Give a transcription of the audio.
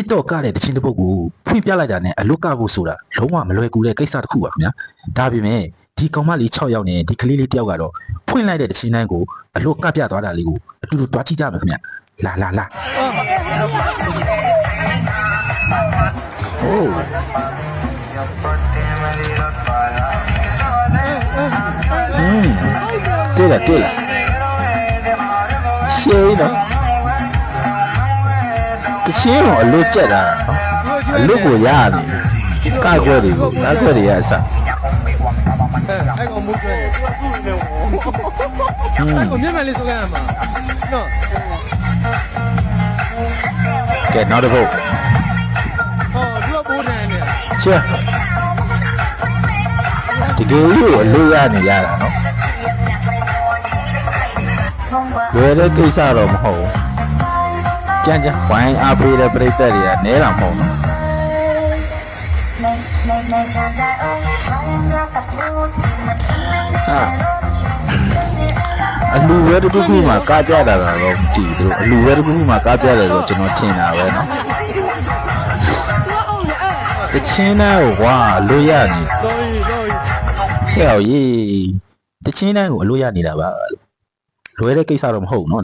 TikTok ကတဲ့တခြင်းတစ်ပုတ်ကိုဖွင့်ပြလိုက်တာနဲ့အလွတ်ကဖို့ဆိုတာလုံးဝမလွယ်ကူတဲ့ကိစ္စတစ်ခုပါခင်ဗျာဒါပေမဲ့ဒီကောင်မလေး6ယောက်နဲ့ဒီကလေးလေးတယောက်ကတော့ဖွင့်လိုက်တဲ့တခြင်းတိုင်းကိုအလွတ်ကပြသွားတာလေးကိုအတူတူတွားကြည့်ကြပါခင်ဗျာလာလာလာဟိုးဟင်းတွေ့လားတွေ့လားရှေးနော် တချင်းကိုအလွတ်ကြက်တာနော်အလွတ်ကိုရရတယ်ကာကွယ်တွေကိုကာကွယ်တွေရအစအဲ့ကောင်မုတ်ကျွဲတယ်อืมအဲ့ကောင်မျက်မှန်လေးဆိုလိုက်ရမှာနော်ကဲနောက်တစ်ပုတ်ဟောသူကပိုးတယ်နဲ့ချေတကယ်ကြီးကိုအလွတ်ရနေရတာနော်လွယ်တဲ့ကိစ္စတော့မဟုတ်ဘူး ကြမ်းကြမ်းဝိုင်းအားပေးတဲ့ပြိတ္တတွေကနဲတာမဟုတ်ဘူးဟာအလူဝဲတစ်ခုခုမှာကားပြတာတော့မကြည့်ဘူးသူတို့အလူဝဲတစ်ခုခုမှာကားပြတယ်ဆိုကျွန်တော်ထင်တာပဲနော်တချင်းသားကိုဝါအလို့ရနေတော်ပြီတော်ပြီဟဲ့အောင်ရေးတချင်းတိုင်းကိုအလို့ရနေတာပါလွယ်တဲ့ကိစ္စတော့မဟုတ်ဘူးနော်